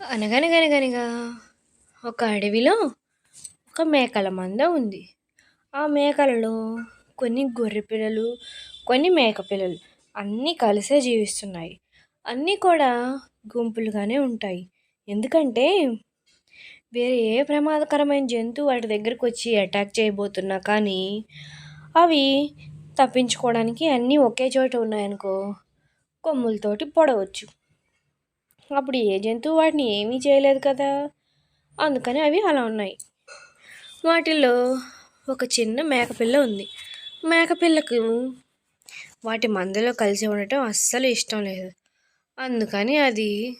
అనగనగనగనగా ఒక అడవిలో ఒక మేకల మంద ఉంది. ఆ మేకలలో కొన్ని గొర్రె పిల్లలు కొన్ని మేక పిల్లలు అన్నీ కలిసే జీవిస్తున్నాయి. అన్నీ కూడా గుంపులుగానే ఉంటాయి. ఎందుకంటే వేరే ఏ ప్రమాదకరమైన జంతువు వాటి దగ్గరకు వచ్చి అటాక్ చేయబోతున్నా కానీ అవి తప్పించుకోవడానికి అన్నీ ఒకే చోట ఉన్నాయనుకో కొమ్ములతోటి పొడవచ్చు. అప్పుడు ఏ జంతువు వాటిని ఏమీ చేయలేదు కదా? అందుకని అవి అలా ఉన్నాయి. వాటిల్లో ఒక చిన్న మేకపిల్ల ఉంది. మేకపిల్లకు వాటి మందలో కలిసి ఉండటం అస్సలు ఇష్టం లేదు. అందుకని అది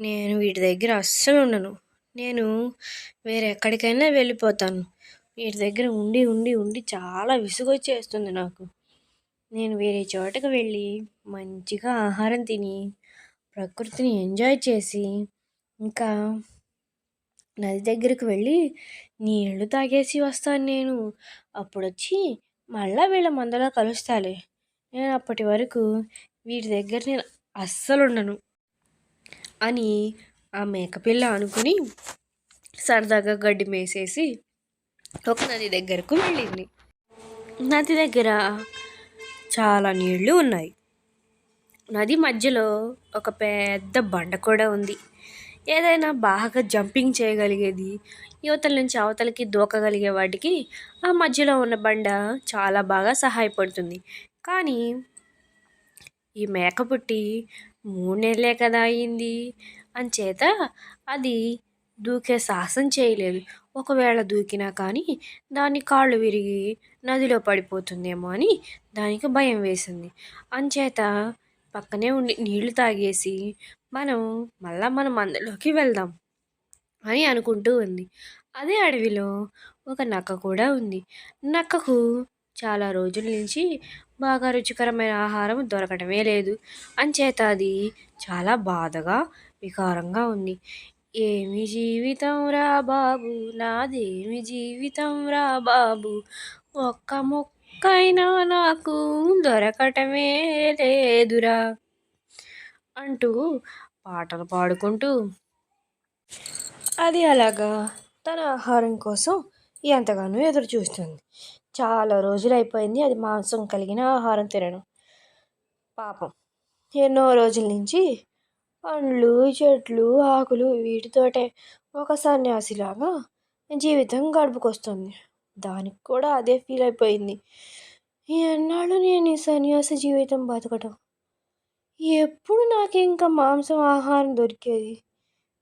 నేను వీటి దగ్గర అస్సలు ఉండను. నేను వేరే ఎక్కడికైనా వెళ్ళిపోతాను. వీటి దగ్గర ఉండి ఉండి ఉండి చాలా విసుగొచ్చేస్తుంది నాకు. నేను వేరే చోటకు వెళ్ళి మంచిగా ఆహారం తిని ప్రకృతిని ఎంజాయ్ చేసి ఇంకా నది దగ్గరికి వెళ్ళి నీళ్ళు తాగేసి వస్తాను నేను. అప్పుడు వచ్చి మళ్ళీ వీళ్ళ మందలో కలుస్తాలే. నేను అప్పటి వరకు వీటి దగ్గర నేను అస్సలు ఉండను అని ఆ మేకపిల్ల అనుకుని సరదాగా గడ్డి మేసేసి ఒక నది దగ్గరకు వెళ్ళింది. నది దగ్గర చాలా నీళ్ళు ఉన్నాయి. నది మధ్యలో ఒక పెద్ద బండ కూడా ఉంది. ఏదైనా బాగా జంపింగ్ చేయగలిగేది యువతల నుంచి అవతలకి దూకగలిగే వాటికి ఆ మధ్యలో ఉన్న బండ చాలా బాగా సహాయపడుతుంది. కానీ ఈ మేక పుట్టి మూడు నెలలే కదా అయింది. అంచేత అది దూకే సాహసం చేయలేదు. ఒకవేళ దూకినా కానీ దాని కాళ్ళు విరిగి నదిలో పడిపోతుందేమో అని దానికి భయం వేసింది. అంచేత పక్కనే ఉండి నీళ్ళు తాగేసి మనం మళ్ళా మనం అందులోకి వెళ్దాం అని అనుకుంటూ ఉంది. అదే అడవిలో ఒక నక్క కూడా ఉంది. నక్కకు చాలా రోజుల నుంచి బాగా రుచికరమైన ఆహారం దొరకడమే లేదు. అంచేత అది చాలా బాధగా వికారంగా ఉంది. ఏమి జీవితం రా బాబు నాదేమి జీవితం రా బాబు ఒక్క మొక్కైనా నాకు దొరకటమే లేదురా అంటూ పాటలు పాడుకుంటూ అది అలాగా తన ఆహారం కోసం ఎంతగానో ఎదురు చూస్తుంది. చాలా రోజులు అయిపోయింది అది మాంసం కలిగిన ఆహారం తినడం. పాపం ఎన్నో రోజుల నుంచి పండ్లు చెట్లు ఆకులు వీటితోటే ఒక సన్యాసిలాగా జీవితం గడుపుకొస్తుంది. దానికి కూడా అదే ఫీల్ అయిపోయింది. ఎన్నాళ్ళు నేను ఈ సన్యాసి జీవితం బతకటం? ఎప్పుడు నాకు ఇంకా మాంసం ఆహారం దొరికేది?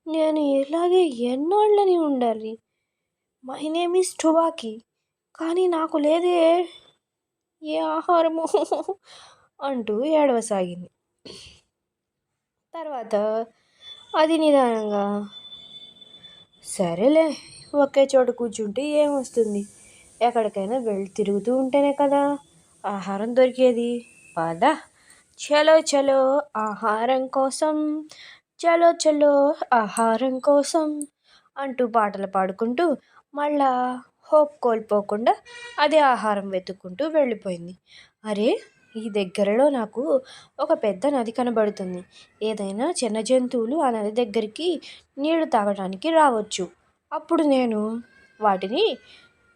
నేను ఇలాగే ఎన్నాళ్ళని ఉండాలి? మై నేమ్ ఈస్ టుబాకి కానీ నాకు లేదే ఏ ఆహారము? అంటూ ఏడవసాగింది. తర్వాత అది నిదానంగా సరేలే ఒకే చోట కూర్చుంటే ఏమొస్తుంది? ఎక్కడికైనా వెళ్ళి తిరుగుతూ ఉంటేనే కదా ఆహారం దొరికేది. పద. చలో చలో ఆహారం కోసం చలో చలో ఆహారం కోసం అంటూ పాటలు పాడుకుంటూ మళ్ళా హోప్ కోల్పోకుండా అదే ఆహారం వెతుక్కుంటూ వెళ్ళిపోయింది. అరే ఈ దగ్గరలో నాకు ఒక పెద్ద నది కనబడుతుంది. ఏదైనా చిన్న జంతువులు ఆ నది దగ్గరికి నీళ్ళు తాగడానికి రావచ్చు. అప్పుడు నేను వాటిని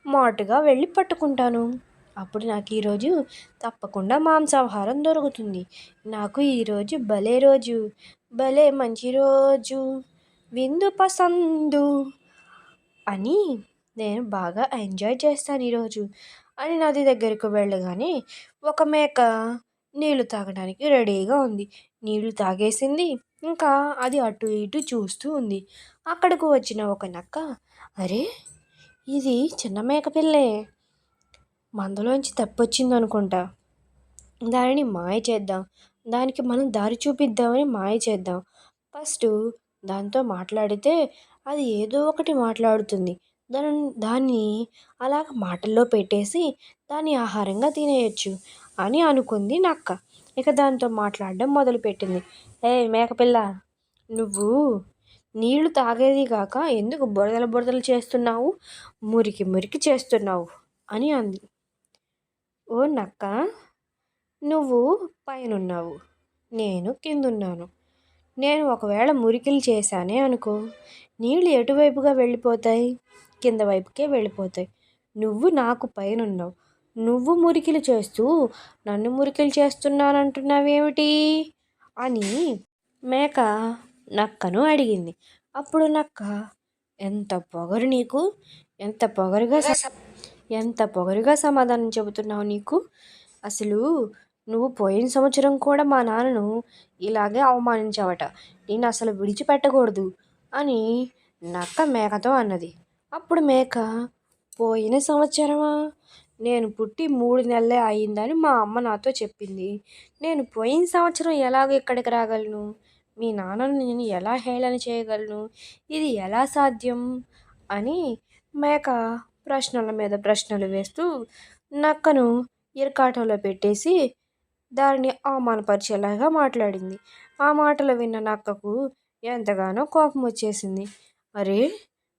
మాటుగా వెళ్ళి పట్టుకుంటాను. అప్పుడు నాకు ఈరోజు తప్పకుండా మాంసాహారం దొరుకుతుంది. నాకు ఈరోజు భలే రోజు భలే మంచి రోజు విందు పసందు అని నేను బాగా ఎంజాయ్ చేస్తాను ఈరోజు అని నది దగ్గరకు వెళ్ళగానే ఒక మేక నీళ్ళు తాగడానికి రెడీగా ఉంది. నీళ్ళు తాగేసింది. ఇంకా అది అటు ఇటు చూస్తూ ఉంది. అక్కడకు వచ్చిన ఒక నక్క అరే ఇది చిన్న మేకపిల్లే. మందలోంచి తప్పొచ్చింది అనుకుంటా. దానిని మాయ చేద్దాం. దానికి మనం దారి చూపిద్దామని మాయ చేద్దాం. ఫస్ట్ దాంతో మాట్లాడితే అది ఏదో ఒకటి మాట్లాడుతుంది. దాని దాన్ని అలాగ మాటల్లో పెట్టేసి దాన్ని ఆహారంగా తినేయచ్చు అని అనుకుంది నక్క. ఇక దాంతో మాట్లాడడం మొదలుపెట్టింది. ఏ మేకపిల్ల నువ్వు నీళ్ళు తాగేది కాక ఎందుకు బురదలు బురదలు చేస్తున్నావు? మురికి మురికి చేస్తున్నావు అని అంది. ఓ నక్క నువ్వు పైనున్నావు. నేను కిందున్నాను. నేను ఒకవేళ మురికిలు చేశానే అనుకో. నీళ్ళు ఎటువైపుగా వెళ్ళిపోతాయి? కింద వైపుకే వెళ్ళిపోతాయి. నువ్వు నాకు పైనున్నావు. నువ్వు మురికిలు చేస్తూ నన్ను మురికిలు చేస్తున్నానంటున్నావేమిటి? అని మేక నక్కను అడిగింది. అప్పుడు నక్క ఎంత పొగరు నీకు? ఎంత పొగరుగా ఎంత పొగరుగా సమాధానం చెబుతున్నావు నీకు? అసలు నువ్వు పోయిన సంవత్సరం కూడా మా నాన్నను ఇలాగే అవమానించావట. నేను అసలు విడిచిపెట్టకూడదు అని నక్క మేకతో అన్నది. అప్పుడు మేక పోయిన సంవత్సరమా? నేను పుట్టి మూడు నెలలే అయిందని మా అమ్మ నాతో చెప్పింది. నేను పోయిన సంవత్సరం ఎలాగ ఇక్కడికి రాగలను? మీ నాన్నను నేను ఎలా హేళన చేయగలను? ఇది ఎలా సాధ్యం? అని మేక ప్రశ్నల మీద ప్రశ్నలు వేస్తూ నక్కను ఇరకాటంలో పెట్టేసి దానిని అవమానపరిచేలాగా మాట్లాడింది. ఆ మాటలు విన్న నక్కకు ఎంతగానో కోపం వచ్చేసింది. అరే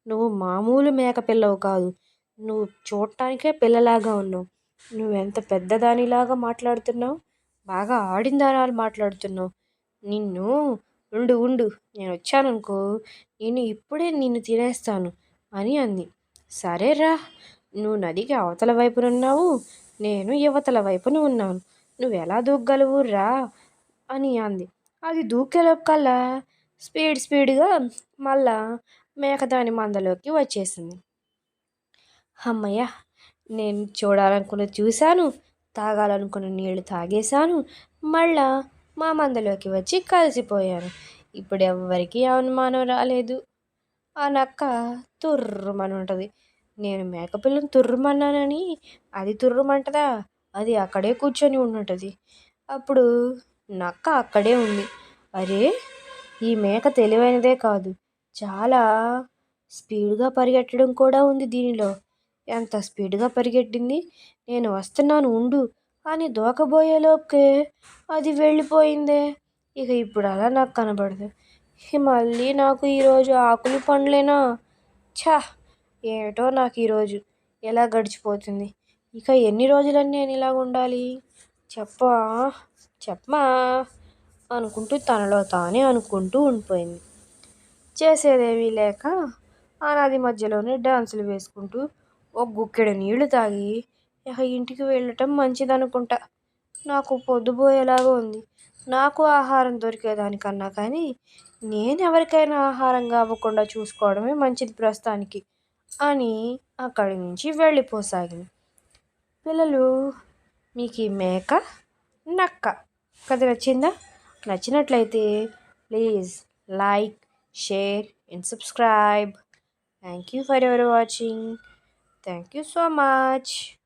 నువ్వు మామూలు మేక పిల్లవు కాదు. నువ్వు చూడటానికే పిల్లలాగా ఉన్నావు. నువ్వెంత పెద్దదానిలాగా మాట్లాడుతున్నావు? బాగా ఆడిందానాలు మాట్లాడుతున్నావు. నిన్ను ఉండు ఉండు నేను వచ్చాననుకో నేను ఇప్పుడే నిన్ను తినేస్తాను అని అంది. సరేరా నువ్వు నదికి అవతల వైపున ఉన్నావు నేను యువతల వైపున ఉన్నాను. నువ్వు ఎలా దూకగలవు రా అని అంది. అది దూకేలోకల్లా స్పీడ్ స్పీడ్గా మళ్ళా మేకదాని మందలోకి వచ్చేసింది. అమ్మయ్య నేను చూడాలనుకున్న చూశాను తాగాలనుకున్న నీళ్ళు తాగేశాను మళ్ళా మా మందలోకి వచ్చి కలిసిపోయాను ఇప్పుడు ఎవ్వరికీ అనుమానం రాలేదు. ఆ నక్క తుర్రుమని ఉంటుంది నేను మేకపిల్లని తుర్రుమన్నానని. అది తుర్రుమంటదా? అది అక్కడే కూర్చొని ఉంటుంటుంది అప్పుడు నక్క అక్కడే ఉంది. అరే ఈ మేక తెలివైనదే కాదు. చాలా స్పీడ్గా పరిగెట్టడం కూడా ఉంది దీనిలో. ఎంత స్పీడ్గా పరిగెట్టింది? నేను వస్తున్నాను ఉండు. కానీ దూకబోయేలోకే అది వెళ్ళిపోయిందే. ఇక ఇప్పుడు అలా నాకు కనబడదు. మళ్ళీ నాకు ఈరోజు ఆకులు పండ్లేనా? ఛా! ఏమిటో నాకు ఈరోజు ఎలా గడిచిపోతుంది? ఇక ఎన్ని రోజులని నేను ఇలా ఉండాలి? చెప్పా? చెప్పమా? అనుకుంటూ తనలో తానే అనుకుంటూ ఉండిపోయింది. చేసేదేమీ లేక ఆ నది మధ్యలోనే డాన్సులు వేసుకుంటూ ఒక గుక్కెడు నీళ్ళు తాగి ఇక ఇంటికి వెళ్ళటం మంచిదనుకుంటా. నాకు పొద్దుపోయేలాగా ఉంది. నాకు ఆహారం దొరికేదానికన్నా కానీ నేను ఎవరికైనా ఆహారం కావ్వకుండా చూసుకోవడమే మంచిది ప్రస్తుతానికి అని అక్కడి నుంచి వెళ్ళిపోసాగింది. పిల్లలు మీకు ఈ మేక నక్క కథ నచ్చిందా? నచ్చినట్లయితే please like share and subscribe. Thank you for ever watching. Thank you so much.